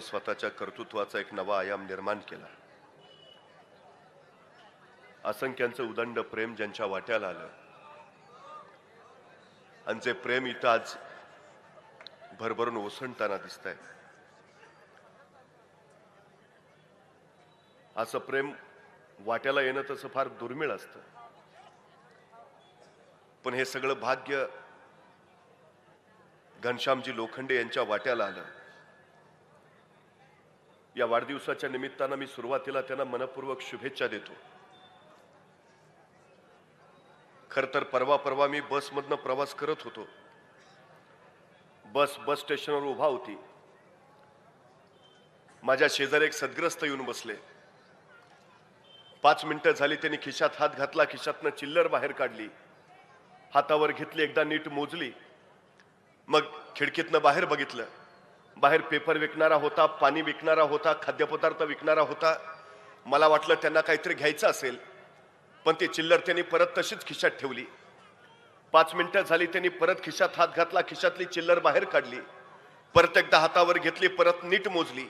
स्वतःच्या कर्तृत्वाचा एक नवा आयाम निर्माण केला. असंख्यांचं उदंड प्रेम ज्यांच्या वाट्याला आलं. आणि जे प्रेम इथं आज भरभरून ओसंडताना दिसत आहे असं प्रेम वाट्याला येणं तसं फार दुर्मिळ असतं. पण हे सगळं भाग्य घनश्यामजी लोखंडे यांच्या वाट्याला आलं. या वाढदिवसाच्या निमित्तानं मी सुरुवातीला त्यांना मनपूर्वक शुभेच्छा देतो. खर तर परवा परवा मी बसमधनं प्रवास करत होतो. बस बस स्टेशनवर उभा होती. माझ्या शेजारी एक सद्ग्रस्त येऊन बसले. पाच मिनिटं झाली त्यांनी खिशात हात घातला खिशातनं चिल्लर बाहेर काढली. हातावर घेतली एकदा नीट मोजली. मग खिडकीतनं बाहेर बघितलं. बाहेर पेपर विकणारा होता पाणी विकणारा होता खाद्यपदार्थ विकणारा होता. मला वाटलं त्यांना काहीतरी घ्यायचं असेल पण ती चिल्लर त्यांनी परत तशीच खिशात ठेवली. पाच मिनिटं झाली त्यांनी परत खिशात हात घातला खिशातली चिल्लर बाहेर काढली. परत एकदा हातावर घेतली परत नीट मोजली.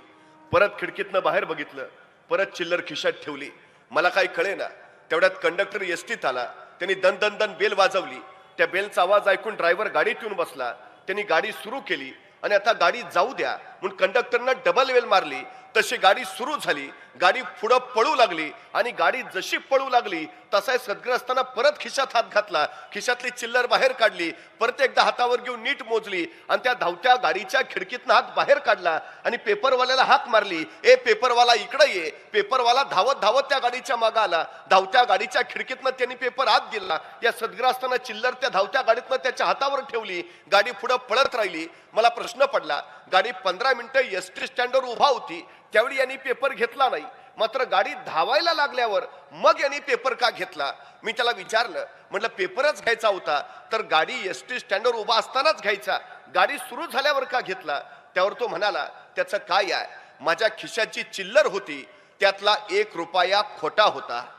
परत खिडकीतनं बाहेर बघितलं परत चिल्लर खिशात ठेवली. मला काही कळे ना तेवढ्यात कंडक्टर एसटीत आला. त्यांनी दन दन दन बेल वाजवली. त्या बेलचा आवाज ऐकून ड्रायव्हर गाडीत येऊन बसला. त्यांनी गाडी सुरू केली. आणि आता गाडी जाऊ द्या. म्हणून कंडक्टरनं डबल वेल मारली तशी गाडी सुरू झाली गाडी पुढं पळू लागली आणि गाडी जशी पळू लागली तसा सदग्रस्ताना परत खिशात हात घातला खिशातली चिल्लर बाहेर काढली परत एकदा हातावर घेऊन नीट मोजली आणि त्या धावत्या गाडीच्या खिडकीतनं हात बाहेर काढला आणि पेपरवाल्याला हाक मारली ए पेपरवाला इकडे ये. पेपरवाला धावत धावत त्या गाडीच्या मागं आला. धावत्या गाडीच्या खिडकीतनं त्यांनी पेपर हात दिला या सदग्रस्ताना चिल्लर त्या धावत्या गाडीतनं त्याच्या हातावर ठेवली गाडी पुढं पळत राहिली. मला प्रश्न पडला गाडी पंधरा मिनिटं एस टी स्टँडवर उभा होती. त्यावेळी यांनी पेपर घेतला नाही. मात्र गाडी धावायला लागल्यावर मग यांनी पेपर का घेतला? मी त्याला विचारलं. म्हटलं पेपरच घ्यायचा होता. तर गाडी एस टी स्टँडवर उभा असतानाच घ्यायचा. गाडी सुरू झाल्यावर का घेतला? त्यावर तो म्हणाला त्याचं काय आहे? माझ्या खिशाची चिल्लर होती. त्यातला एक रुपया खोटा होता.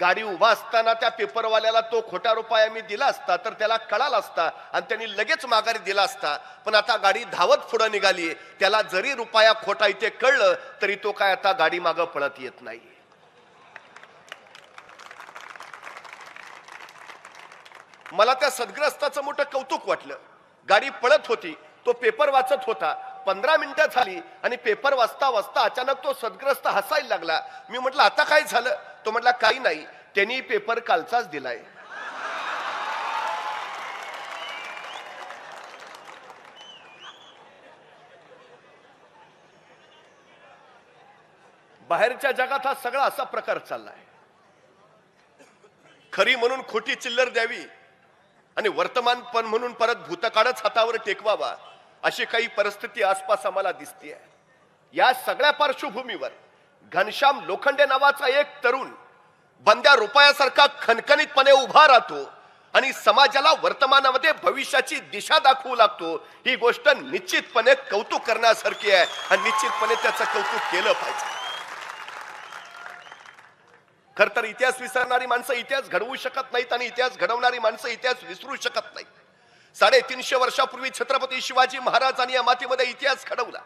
गाडी उभा असताना त्या पेपरवाल्याला तो खोटा रुपया मी दिला असता तर त्याला कळाला असता आणि त्यांनी लगेच माघारी दिला असता. पण आता गाडी धावत पुढं निघाली. त्याला जरी रुपया खोटा इथे कळलं तरी तो काय आता गाडी मागं पळत येत नाही. मला त्या सदग्रस्ताचं मोठं कौतुक वाटलं. गाडी पळत होती. तो पेपर वाचत होता. पंधरा मिनिटं झाली आणि पेपर वाचता वाचता अचानक तो सदग्रस्त हसायला लागला. मी म्हटलं आता काय झालं? तो म्हटला काही नाही त्यांनी पेपर कालचाच दिलाय. बाहेरच्या जगात हा सगळा असा प्रकार चाललाय. खरी म्हणून खोटी चिल्लर द्यावी आणि वर्तमानपण म्हणून परत भूतकाळच हातावर टेकवावा अशी काही परिस्थिती आसपास आम्हाला दिसते या सगळ्या पार्श्वभूमीवर घनश्याम लोखंडे नावाचा एक तरुण बंद्या रुपयासारखा खणखणीतपणे उभा राहतो आणि समाजाला वर्तमानामध्ये भविष्याची दिशा दाखवू लागतो. ही गोष्ट निश्चितपणे कौतुक करण्यासारखी आहे आणि निश्चितपणे त्याचं कौतुक केलं पाहिजे. खर तर इतिहास विसरणारी माणसं इतिहास घडवू शकत नाहीत आणि इतिहास घडवणारी माणसं इतिहास विसरू शकत नाहीत. साडेतीनशे वर्षापूर्वी छत्रपती शिवाजी महाराजांनी या मातीमध्ये इतिहास घडवला.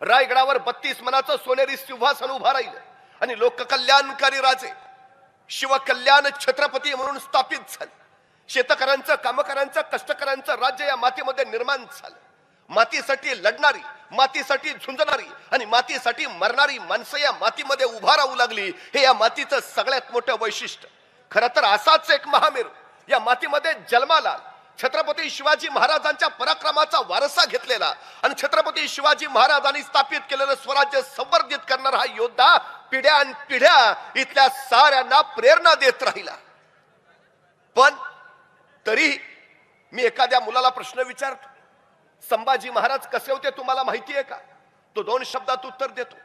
रायगडावर बत्तीस मनाचं सोनेरी सिंहासन उभा राहिलं. आणि लोककल्याणकारी राजे शिवकल्याण छत्रपती म्हणून स्थापित झाले. शेतकऱ्यांचं कामकऱ्यांचं कष्टकऱ्यांचं राज्य या मातीमध्ये निर्माण झालं. मातीसाठी लढणारी मातीसाठी झुंजणारी आणि मातीसाठी मरणारी माणसं या मातीमध्ये उभा राहू लागली. हे या मातीचं सगळ्यात मोठं वैशिष्ट्य. खरं तर असाच एक महामेरू या मातीमध्ये जन्माला छत्रपती शिवाजी महाराजांच्या पराक्रमाचा वारसा घेतलेला आणि छत्रपती शिवाजी महाराजांनी स्थापित केलेलं स्वराज्य संवर्धित करणारा हा योद्धा पिढ्या पिढ्या इथल्या साऱ्यांना प्रेरणा देत राहिला. पण तरी मी एखाद्या मुलाला प्रश्न विचारतो संभाजी महाराज कसे होते तुम्हाला माहिती आहे का? तो दोन शब्दात उत्तर देतो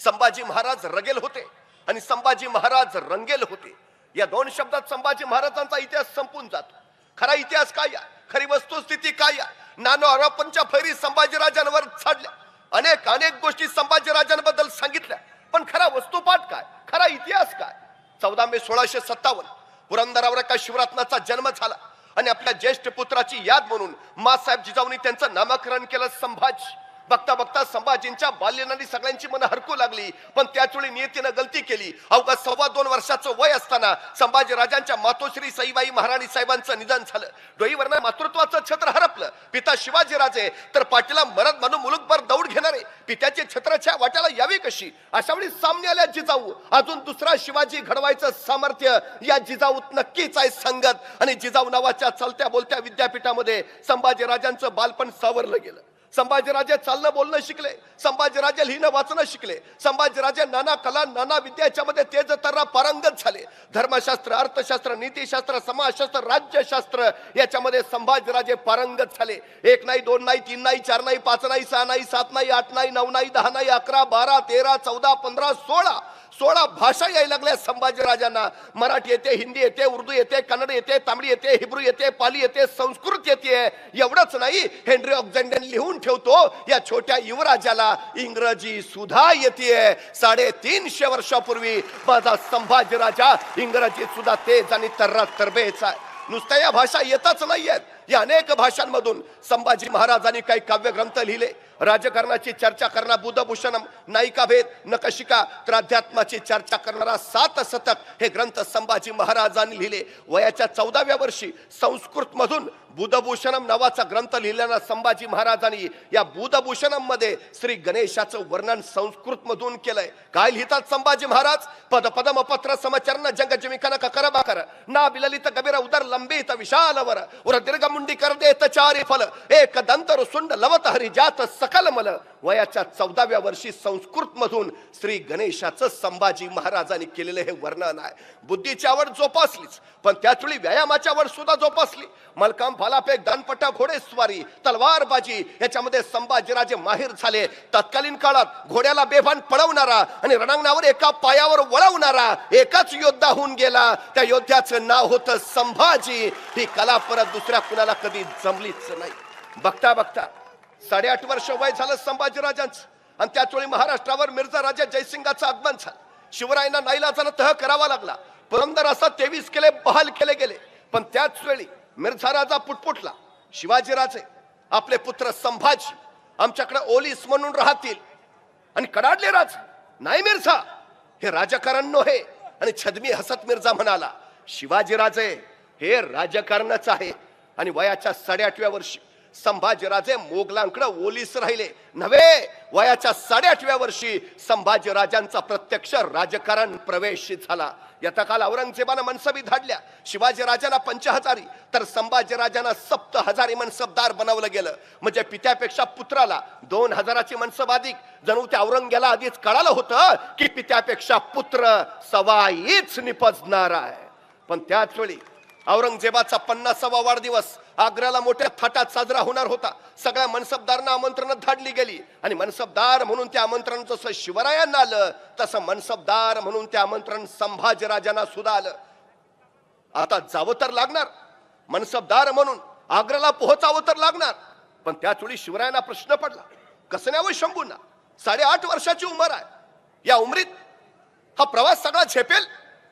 संभाजी महाराज रगेल होते आणि संभाजी महाराज रंगेल होते. या दोन शब्दात संभाजी महाराजांचा इतिहास संपून जातो. खरा इतिहास काय आहे? खरी वस्तुस्थिती काय आहे? नानो आरोपांच्या फैरी संभाजीराजांवर छाडल्या अनेक अनेक गोष्टी संभाजीराजांबद्दल सांगितल्या. पण खरा वस्तुपाठ काय? खरा इतिहास काय? चौदा मे सोळाशे सत्तावन्न पुरंदरावर एका शिवरत्नाचा जन्म झाला. आणि आपल्या ज्येष्ठ पुत्राची याद म्हणून मासाहेब जिजाऊनी त्यांचं नामकरण केलं संभाजी. बघता बघता संभाजींच्या बाल्यनानी सगळ्यांची मन हरकू लागली. पण त्याचवेळी नियतीनं गलती केली. अवघा सव्वा दोन वर्षाचं वय असताना संभाजी राजांच्या मातोश्री सईबाई महाराणी साहेबांचं निधन झालं. डोईवरनं मातृत्वाचं छत्र हरपलं. पिता शिवाजी राजे तर पाटीला मरद म्हणून मुलुकभर दौड घेणारे. पित्याचे छत्राच्या वाट्याला यावी कशी? अशा वेळी सामने आल्या जिजाऊ. अजून दुसरा शिवाजी घडवायचं सामर्थ्य या जिजाऊत नक्कीच आहे संगत. आणि जिजाऊ नावाच्या चलत्या बोलत्या विद्यापीठामध्ये संभाजी राजांचं बालपण सावरलं गेलं. संभाजीराजे चालणं बोलणं शिकले. संभाजीराजे लिहिणं वाचणं शिकले. संभाजीराजे नाना कला नाना विद्या याच्यामध्ये तेज तर्रा पारंगत झाले. धर्मशास्त्र अर्थशास्त्र नीतिशास्त्र समाजशास्त्र राज्यशास्त्र याच्यामध्ये संभाजीराजे पारंगत झाले. एक नाही दोन नाही तीन नाही चार नाही पाच नाही सहा नाही सात नाही आठ नाही नऊ नाही दहा नाही अकरा बारा तेरा चौदा पंधरा सोळा सोळा भाषा यायला लागल्या संभाजीराजांना मराठी येते हिंदी येते उर्दू येते कन्नड येते तामिळ येते हिब्रू येते पाली येते संस्कृत येते. एवढंच नाही हेनरी ऑक्झेंडन लिहून ठेवतो या छोट्या युवराजाला इंग्रजी सुद्धा येते साडेतीनशे वर्षापूर्वी माझा संभाजीराजा इंग्रजी सुद्धा तेज आणि तर्रा तरबेच आहे. नुसत्या या भाषा येतच नाहीयेत. या अनेक भाषांमधून संभाजी महाराजांनी काही काव्यग्रंथ लिहिले. राजकारणाची चर्चा करणारा बुधभूषणम नायिकाभेद नकशिका तर अध्यात्माची चर्चा करणारा सात शतक हे ग्रंथ संभाजी महाराजांनी लिहिले. वयाच्या चौदाव्या वर्षी संस्कृत मधून बुधभूषणम नावाचा ग्रंथ लिहिलेला संभाजी महाराजांनी या बुधभूषणममध्ये श्री गणेशाचं वर्णन संस्कृत मधून केलंय. काय लिहितात संभाजी महाराज? पद पदम पत्र समचरण जंग जमिकन ककर बाकर ना बिललित कबीर उदर लंबित विशालवर. उर दीर्घ मुंडी कर देत चारी फल. एक दंतर सुंड लवत हरी जात सकल मल. वयाच्या चौदाव्या वर्षी संस्कृत मधून श्री गणेशाचं संभाजी महाराजांनी केलेलं हे वर्णन आहे. बुद्धीची आवड जोपासलीच पण त्याचवेळी व्यायामाची आवड सुद्धा जोपासली. मलकाम भालाफेक दानपट्टा घोडेस्वारी तलवारबाजी याच्यामध्ये संभाजीराजे माहीर झाले. तत्कालीन काळात घोड्याला बेभान पळवणारा आणि रणांगणावर एका पायावर वळवणारा एकाच योद्धा होऊन गेला. त्या योद्ध्याचं नाव होतं संभाजी. ही कला परत दुसऱ्या कुणाला कधी जमलीच नाही. बघता बघता साडेआठ वर्ष वय झालं संभाजीराजांचं. आणि त्याच वेळी महाराष्ट्रावर मिर्झा राजा जयसिंगाचं आगमन झालं. शिवरायांना नाईलाजानं तह करावा लागला. पुरंदर असा तेवीस केले बहाल केले गेले. पण त्याच वेळी मिर्झा राजा पुटपुटला शिवाजीराजे आपले पुत्र संभाजी आमच्याकडे ओलीस म्हणून राहतील. आणि कडाडले राज नाही मिर्झा हे राजकारण नव्हे आणि छदमी हसत मिर्झा म्हणाला शिवाजीराजे हे राजकारणच आहे. आणि वयाच्या साडेआठव्या वर्षी संभाजीराजे मोगलांकडे ओलीस राहिले. नव्हे वयाच्या साडेआठव्या वर्षी संभाजीराजांचा प्रत्यक्ष राजकारण प्रवेश झाला. यथा काल औरंगजेबानं मनसबी धाडल्या. शिवाजीराजांना पंचहजारी. तर संभाजीराजांना सप्त हजारी मनसबदार बनवलं गेलं. म्हणजे पित्यापेक्षा पुत्राला दोन हजाराची मनसब अधिक. जणू त्या औरंग्याला आधीच कळालं होतं की पित्यापेक्षा पुत्र सवाईच निपजणार आहे. पण त्याच वेळी औरंगजेबाचा पन्नासावा वाढदिवस आग्र्याला मोठ्या थाटात साजरा होणार होता. सगळ्या मनसबदारांना आमंत्रण धाडली गेली. आणि मनसबदार म्हणून त्या आमंत्रण जसं शिवरायांना आलं तसं मनसबदार म्हणून त्या आमंत्रण संभाजीराजांना सुद्धा आलं. आता जावं तर लागणार. मनसबदार म्हणून आग्र्याला पोहोचावं तर लागणार. पण त्याच वेळी शिवरायांना प्रश्न पडला. कसं न्यावं शंभूंना? साडेआठ वर्षाची उमर आहे. या उमरीत हा प्रवास सगळा झेपेल?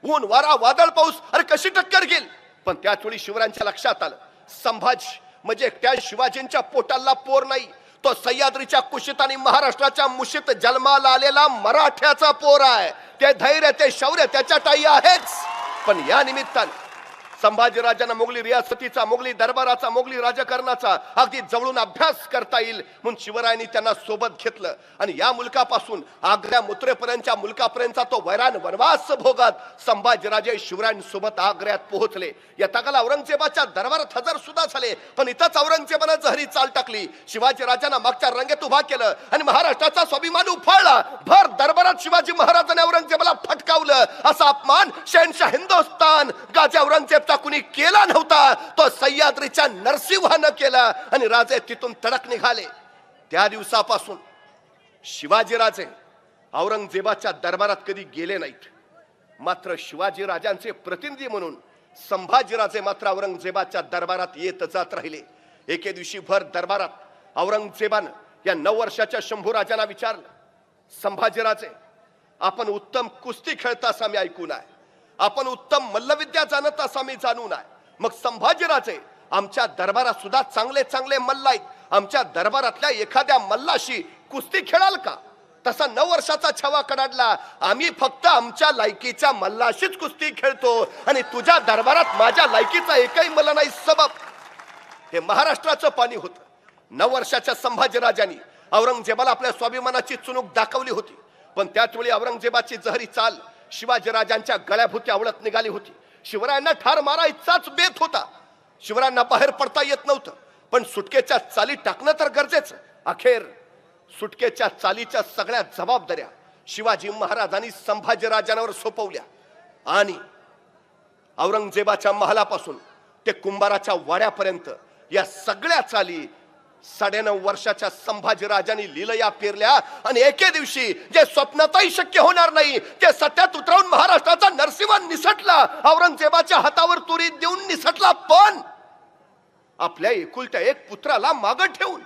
ऊन वारा वादळ पाऊस अरे कशी टक्कर घेईल? पण त्याच वेळी शिवरायांच्या लक्षात आलं. संभाजी म्हणजे त्या शिवाजींच्या पोटाला पोर नाही. तो सह्याद्रीच्या कुशीत आणि महाराष्ट्राच्या मुशीत जन्माला आलेला मराठ्याचा पोर आहे. ते धैर्य ते शौर्य त्याच्या टाई आहेच. पण या निमित्ताने संभाजीराजांना मोगली रियासतीचा मोगली दरबाराचा मोगली राजकारणाचा अगदी जवळून अभ्यास करता येईल म्हणून शिवरायांनी त्यांना सोबत घेतलं. आणि या मुलकापासून आग्र्या मुत्रेपर्यंतच्या मुलकापर्यंतचा तो वैरान वनवास भोगात संभाजीराजे शिवरायांसोबत आग्र्यात पोहोचले. या तकाला औरंगजेबाच्या दरबारात हजर सुद्धा झाले. पण इथंच औरंगजेबानं जहरी चाल टाकली. शिवाजी राजांना मागच्या रंगेत उभा केलं आणि महाराष्ट्राचा स्वाभिमान उफाळला. भर दरबारात शिवाजी महाराजांनी औरंगजेबाला फटकावलं. असा अपमान शहनशाह हिंदुस्तान गाजे औरंगजेबचा कुणी केला नव्हता तो सह्याद्रीच्या नरसिंहानं केला आणि राजे तिथून तडक निघाले. त्या दिवसापासून शिवाजीराजे औरंगजेबाच्या दरबारात कधी गेले नाहीत. मात्र शिवाजी राजांचे प्रतिनिधी म्हणून संभाजीराजे मात्र औरंगजेबाच्या दरबारात येत जात राहिले. एके दिवशी भर दरबारात औरंगजेबानं या नऊ वर्षाच्या शंभू राजांना विचारलं संभाजीराजे आपण उत्तम कुस्ती खेळता आम्ही ऐकून आहे. आपण उत्तम मल्लविद्या जाणत असा मी जाणून आहे. मग संभाजीराजे आमच्या दरबारात सुद्धा चांगले चांगले मल्ल आहेत. आमच्या दरबारातल्या एखाद्या मल्लाशी कुस्ती खेळाल का? तसा नऊ वर्षाचा छवा कडाडला. आम्ही फक्त आमच्या लायकीच्या मल्लाशीच कुस्ती खेळतो आणि तुझ्या दरबारात माझ्या लायकीचा एकही मल्ल नाही सबब. हे महाराष्ट्राचं पाणी होतं. नऊ वर्षाच्या संभाजीराजांनी औरंगजेबाला आपल्या स्वाभिमानाची चुणूक दाखवली होती. पण त्याचवेळी औरंगजेबाची जहरी चाल शिवाजीराजांच्या गळ्याभुती आवडत निघाली होती. शिवरायांना ठार मारायचाच बेत होता. शिवरायांना बाहेर पडता येत नव्हतं. पण सुटकेच्या चाली टाकणं तर गरजेचं. अखेर सुटकेच्या चालीच्या सगळ्या जबाबदाऱ्या शिवाजी महाराजांनी संभाजीराजांवर सोपवल्या. आणि औरंगजेबाच्या महालापासून ते कुंभाराच्या वाड्यापर्यंत या सगळ्या चाली साडेनऊ वर्षाच्या संभाजीराजांनी लिलया पेरल्या आणि एके दिवशी जे स्वप्नातही शक्य होणार नाही ते सत्यात उतरवून महाराष्ट्राचा नरसिंह निसटला. औरंगजेबाच्या हातावर तुरी देऊन निसटला पण आपल्या एकुलत्या एक पुत्राला मागं ठेवून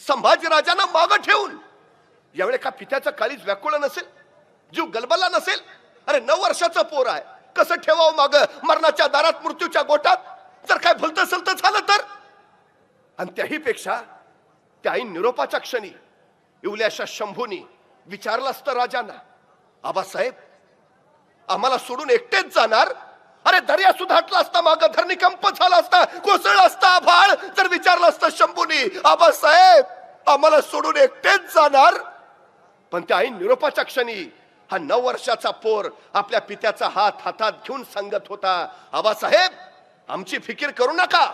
संभाजीराजांना मागं ठेवून यावेळी का पित्याचं काळीच व्याकुळ नसेल जीव गलबला नसेल अरे नऊ वर्षाचं पोर आहे कसं ठेवावं माग? मरणाच्या दारात मृत्यूच्या गोटात? जर काय भलत सलत झालं तर? आणि त्याही पेक्षा त्याही निरोपाच्या क्षणी इवल्याशा शंभूनी विचारलं असतं राजांना आबासाहेब आम्हाला सोडून एकटेच जाणार? अरे दर्या सुधाटला असता माग धरणीकंप झाला असता कोसळला असता आभाळ! जर विचारलं असतं शंभूनी आबासाहेब आम्हाला सोडून एकटेच जाणार? पण त्या आई निरोपाच्या क्षणी हा नऊ वर्षाचा पोर आपल्या पित्याचा हात हातात घेऊन सांगत होता आबासाहेब आमची फिकीर करू नका.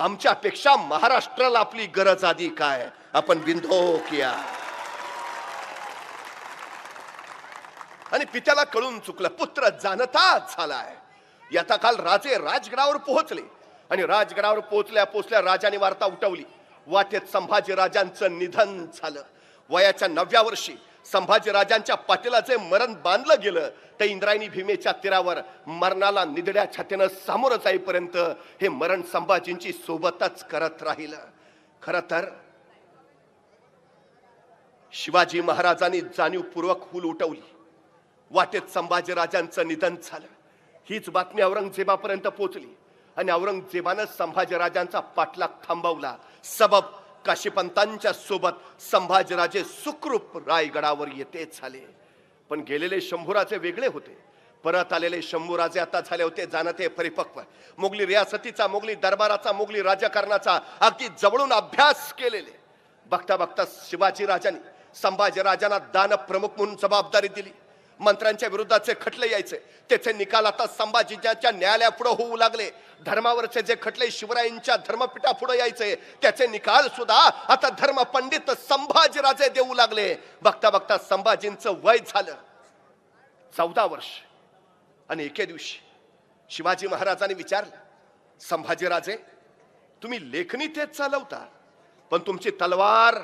आमच्यापेक्षा महाराष्ट्राला आपली गरज आधी काय? आपण बिंदो किया. आणि पित्याला कळून चुकलं पुत्र जाणता झालाय. याचा काल राजे राजगडावर पोहोचले. आणि राजगडावर पोहोचल्या पोहोचल्या राजाने वार्ता उठवली. वाटेत संभाजी राजांचं निधन झालं. वयाच्या नवव्या वर्षी संभाजीराजांच्या पाटीलाचे जे मरण बांधलं गेलं ते इंद्रायणी भीमेच्या तीरावर मरणाला निधड्या छातीनं सामोरं जाईपर्यंत हे मरण संभाजींची सोबतच करत राहिलं. खर तर शिवाजी महाराजांनी जाणीवपूर्वक हुल उठवली. वाटेत संभाजीराजांचं निधन झालं. हीच बातमी औरंगजेबापर्यंत पोहोचली. आणि औरंगजेबानं संभाजीराजांचा पाठलाग थांबवला. सबब काशीपंतांच्या सोबत संभाजीराजे सुखरूप रायगडावर येते झाले. पण गेलेले शंभूराजे वेगळे होते. परत आलेले शंभूराजे आता झाले होते जाणते परिपक्व. मोगली रियासतीचा मोगली दरबाराचा मोगली राजकारणाचा अगदी जवळून अभ्यास केलेले. बघता बघता शिवाजी राजांनी संभाजी राजांना दान प्रमुख म्हणून जबाबदारी दिली. मंत्र्यांच्या विरुद्धाचे खटले यायचे. त्याचे निकाल आता संभाजीच्या न्यायालयापुढे होऊ लागले. धर्मावरचे जे खटले शिवरायांच्या धर्मपीठापुढे यायचे त्याचे निकाल सुद्धा आता धर्मपंडित संभाजीराजे देऊ लागले. बघता बघता संभाजींचं वय झालं. चौदा वर्ष. आणि एके दिवशी शिवाजी महाराजांनी विचारलं संभाजीराजे तुम्ही लेखणी तेच चालवता पण तुमची तलवार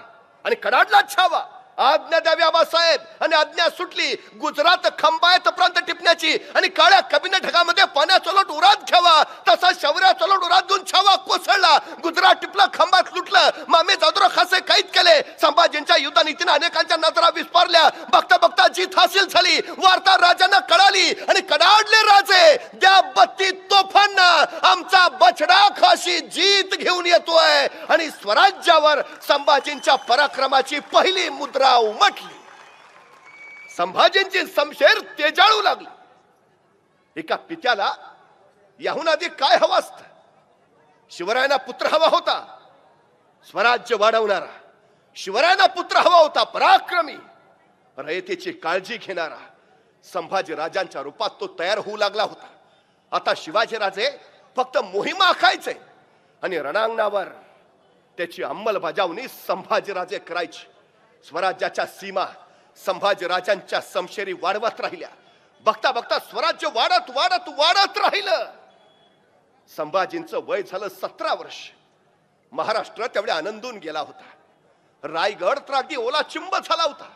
आणि कडाडला छावा. आज्ञा द्यावी आबासाहेब आणि आज्ञा सुटली गुजरात खंबायत प्रांत टिपण्याची आणि काळ्या कबिने ढगामध्ये पाण्या चलोट उरात घ्यावा तसा शौर्या चलोट उरात देऊन छावा कोसळला. गुजरात टिपलं खंबात लुटलं. मामे जादुरा खासे कैद केले. संभाजींच्या युद्धनीतीने अनेकांच्या नजरा विस्पारल्या बघता बघता जीत हासिल झाली. वार्ता राजांना कळाली आणि कडाडले राजे. द्या बत्ती तोफांना आमचा बछडा खाशी जीत घेऊन येतोय. आणि स्वराज्यावर संभाजींच्या पराक्रमाची पहिली मुद्रा उमटली संभाजींची समशेर तेजाळू लागली. एका पित्याला याहून आधी काय हवं असत? शिवरायांना पुत्र हवा होता. स्वराज्य वाढवणारा. शिवरायांना पुत्र हवा होता पराक्रमी. रयतेची काळजी घेणारा. संभाजी राजांच्या रूपात तो तयार होऊ लागला होता. आता शिवाजी राजे फक्त मोहिमा आखायचे आणि रणांगणावर त्याची अंमलबजावणी संभाजीराजे करायची. स्वराज्याच्या सीमा संभाजीराजांच्या समशेरी वाढवत राहिल्या. बघता बघता स्वराज्य वाढत वाढत वाढत राहिलं. संभाजींचं वय झालं सतरा वर्ष. महाराष्ट्र तेवढ्या आनंदून गेला होता. रायगड तर अगदी ओला चिंब झाला होता.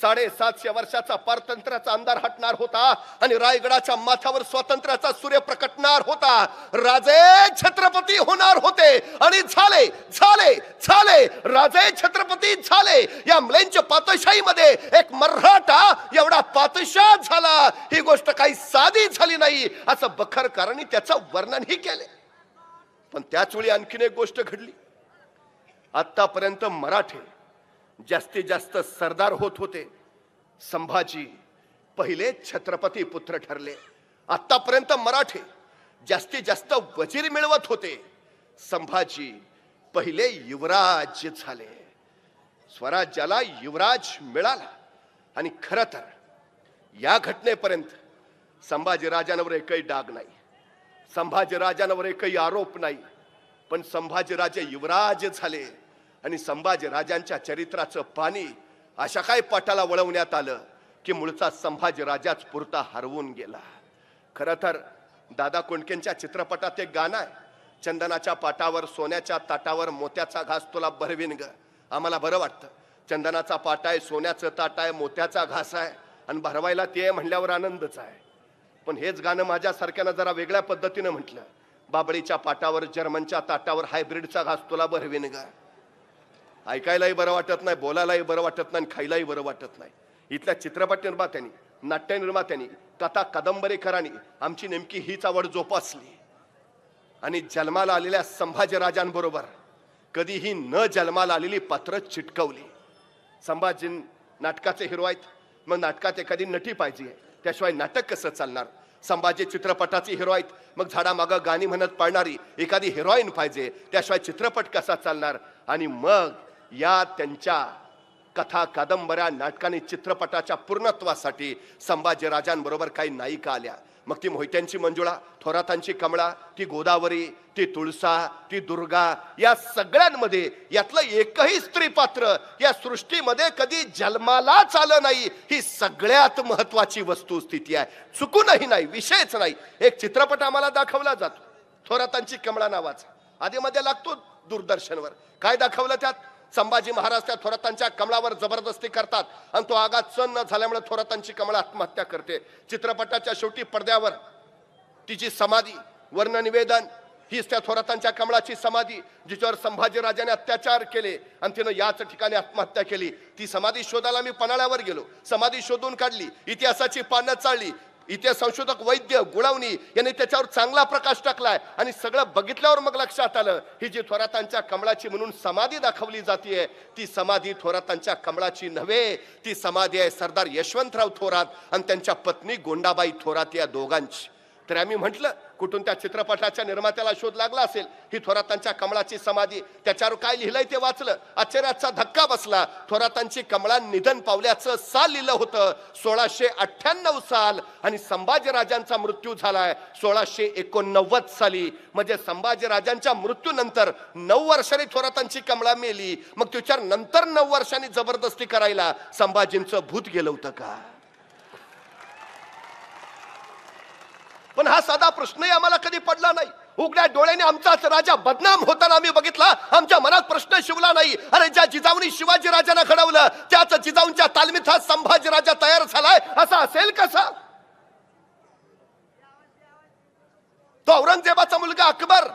साडेसातशे वर्षाचा पारतंत्र्याचा अंधार हटणार होता आणि रायगडाच्या माथ्यावर स्वातंत्र्याचा सूर्य प्रकटणार होता. राजे छत्रपती होणार होते. आणि झाले झाले झाले. राजे छत्रपती झाले. या म्लेंच पातशाहीमध्ये एक मराठा एवढा पातशाह झाला. ही गोष्ट काही साधी झाली नाही. असं बखरकारांनी त्याचं वर्णनही केले. पण त्याच वेळी आणखीन एक गोष्ट घडली. आतापर्यंत मराठे जास्तीत जास्त सरदार होत होते. संभाजी पहिले छत्रपती पुत्र ठरले. आतापर्यंत मराठे जास्तीत जास्त वजीर मिळवत होते. संभाजी पहिले युवराज झाले. स्वराज्याला युवराज मिळाला. आणि खर तर या घटनेपर्यंत संभाजीराजांवर एकही डाग नाही. संभाजीराजांवर एकही आरोप नाही. पण संभाजीराजे युवराज झाले. आणि संभाजी राजांच्या चरित्राचं पाणी अशा काय पाटाला वळवण्यात आलं की मुळचा संभाजीराजाच पुरता हरवून गेला. खरं तर दादा कोंडकेंच्या चित्रपटात एक गाणं आहे. चंदनाच्या पाटावर सोन्याच्या ताटावर मोत्याचा घास तुला भरवीन ग. आम्हाला बरं वाटतं. चंदनाचा पाट आहे सोन्याचं ताट आहे मोत्याचा घास आहे आणि भरवायला ते आहे म्हणल्यावर आनंदच आहे. पण हेच गाणं माझ्यासारख्यानं जरा वेगळ्या पद्धतीनं म्हटलं. बाबळीच्या पाटावर जर्मनच्या ताटावर हायब्रिडचा घास तुला भरवीन ग. ऐकायलाही बरं वाटत नाही बोलायलाही बरं वाटत नाही आणि खायलाही बरं वाटत नाही. इथल्या चित्रपट निर्मात्यांनी नाट्य निर्मात्यांनी कथा कादंबरीकरांनी आमची नेमकी हीच आवड जोपासली. आणि जन्माला आलेल्या संभाजीराजांबरोबर कधीही न जन्माला आलेली पात्र चिटकवली. संभाजी नाटकाचे हिरो आहेत मग नाटकात एखादी नटी पाहिजे त्याशिवाय नाटक कसं चालणार? संभाजी चित्रपटाचे हिरो आहेत मग झाडामागं गाणी म्हणत पाळणारी एखादी हिरोईन पाहिजे त्याशिवाय चित्रपट कसा चालणार? आणि मग या त्यांच्या कथा कादंबऱ्या नाटकाने चित्रपटाच्या पूर्णत्वासाठी संभाजीराजांबरोबर काही नायिका आल्या. मग ती मोहित्यांची मंजुळा थोरातांची कमळा ती गोदावरी ती तुळसा ती दुर्गा या सगळ्यांमध्ये यातलं एकही स्त्री पात्र या सृष्टीमध्ये कधी जन्मालाच आलं नाही. ही सगळ्यात महत्वाची वस्तुस्थिती आहे. चुकूनही नाही विषयच नाही. एक चित्रपट आम्हाला दाखवला जातो. थोरातांची कमळा नावाचा. आधी मध्ये लागतो दूरदर्शनवर. काय दाखवलं त्यात? संभाजी महाराज त्या थोरातांच्या कमळावर जबरदस्ती करतात आणि तो आगात सण न झाल्यामुळे थोरातांची कमळ आत्महत्या करते. चित्रपटाच्या शेवटी पडद्यावर तिची समाधी वर्णनिवेदन हीच त्या थोरातांच्या कमळाची समाधी जिच्यावर संभाजीराजाने अत्याचार केले आणि तिनं याच ठिकाणी आत्महत्या केली. ती समाधी शोधायला मी पन्हाळ्यावर गेलो. समाधी शोधून काढली. इतिहासाची पानं चाळली. इतिहास संशोधक वैद्य गुळवणी यांनी त्याच्यावर चांगला प्रकाश टाकलाय आणि सगळं बघितल्यावर मग लक्षात आलं ही जी थोरातांच्या कमळाची म्हणून समाधी दाखवली जाते ती समाधी थोरातांच्या कमळाची नव्हे ती समाधी आहे सरदार यशवंतराव थोरात आणि त्यांच्या पत्नी गोंडाबाई थोरात या दोघांची. तर आम्ही म्हटलं कुठून त्या चित्रपटाच्या निर्मात्याला शोध लागला असेल? ही थोरातांच्या कमळाची समाधी. त्याच्यावर काय लिहिलंय ते वाचलं? आश्चर्याचा धक्का बसला. थोरातांची कमळा निधन पावल्याचं साल लिहिलं होतं. सोळाशे अठ्ठ्याण्णव साल आणि संभाजीराजांचा मृत्यू झालाय. सोळाशे एकोणनव्वद साली. म्हणजे संभाजीराजांच्या मृत्यूनंतर नऊ वर्षांनी थोरातांची कमळा मेली. मग तिच्यावर नंतर नऊ वर्षांनी जबरदस्ती करायला संभाजींचं भूत गेलं होतं का? पण हा साधा प्रश्नही आम्हाला कधी पडला नाही. उघड्या डोळ्याने आमचाच राजा बदनाम होताना आम्ही बघितला. आमच्या मनात प्रश्न शिवला नाही. अरे ज्या जिजाऊनी शिवाजी राजांना घडवलं त्याच जिजाऊंच्या तालमीत हा संभाजी राजा तयार झालाय असा असेल कसा तो औरंगजेबाचा मुलगा अकबर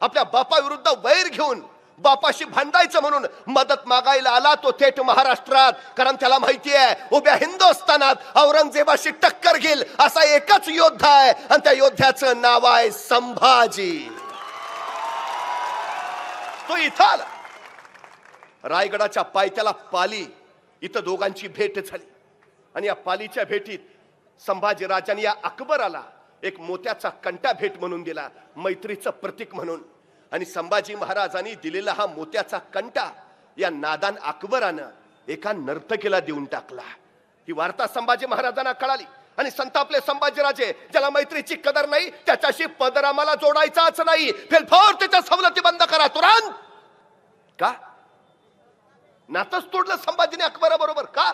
आपल्या बापाविरुद्ध वैर घेऊन बापाशी भांडायचं म्हणून मदत मागायला आला तो थेट महाराष्ट्रात. कारण त्याला माहिती आहे उभ्या हिंदुस्थानात औरंगजेबाशी टक्कर घेईल असा एकच योद्धा आहे. आणि त्या योद्ध्याचं नाव आहे संभाजी. तो इथं आला. रायगडाच्या पायथ्याला पाली. इथं दोघांची भेट झाली. आणि या पालीच्या भेटीत संभाजी राजाने या अकबराला एक मोत्याचा कंटा भेट म्हणून दिला. मैत्रीचं प्रतीक म्हणून. आणि संभाजी महाराजांनी दिलेला हा मोत्याचा कंटा या नादान अकबरानं एका नर्तकीला देऊन टाकला. ही वार्ता संभाजी महाराजांना कळाली. आणि संतापले संभाजीराजे ज्याला मैत्रीची कदर नाही त्याच्याशी पदर आम्हाला जोडायचाच नाही. फेलफोर त्याच्या सवलती बंद करा तुरंत! का? नातच तोडलं संभाजीने अकबराबरोबर का?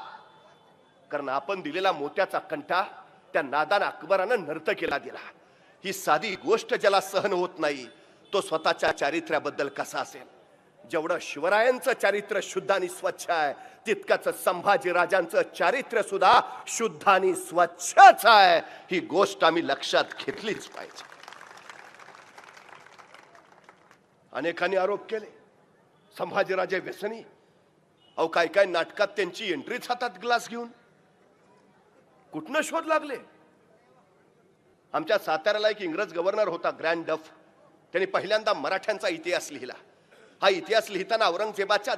कारण आपण दिलेला मोत्याचा कंठा त्या नादान अकबरानं नर्तकीला दिला. ही साधी गोष्ट ज्याला सहन होत नाही तो स्वतःच्या चारित्र्याबद्दल कसा असेल? जेवढं शिवरायांचं चारित्र्य शुद्ध आणि स्वच्छ आहे तितकंच संभाजी राजांचं चारित्र्य सुद्धा शुद्ध आणि स्वच्छच आहे. ही गोष्ट आम्ही लक्षात घेतलीच पाहिजे. अनेकांनी आरोप केले संभाजीराजे व्यसनी. अहो काय काय नाटकात त्यांची एंट्रीच हातात ग्लास घेऊन. कुठनं शोध लागले? आमच्या साताऱ्याला एक इंग्रज गव्हर्नर होता ग्रँड डफ त्यांनी पहिल्यांदा मराठ्यांचा इतिहास लिहिला. हा इतिहास लिहिताना औरंगजेबाच्या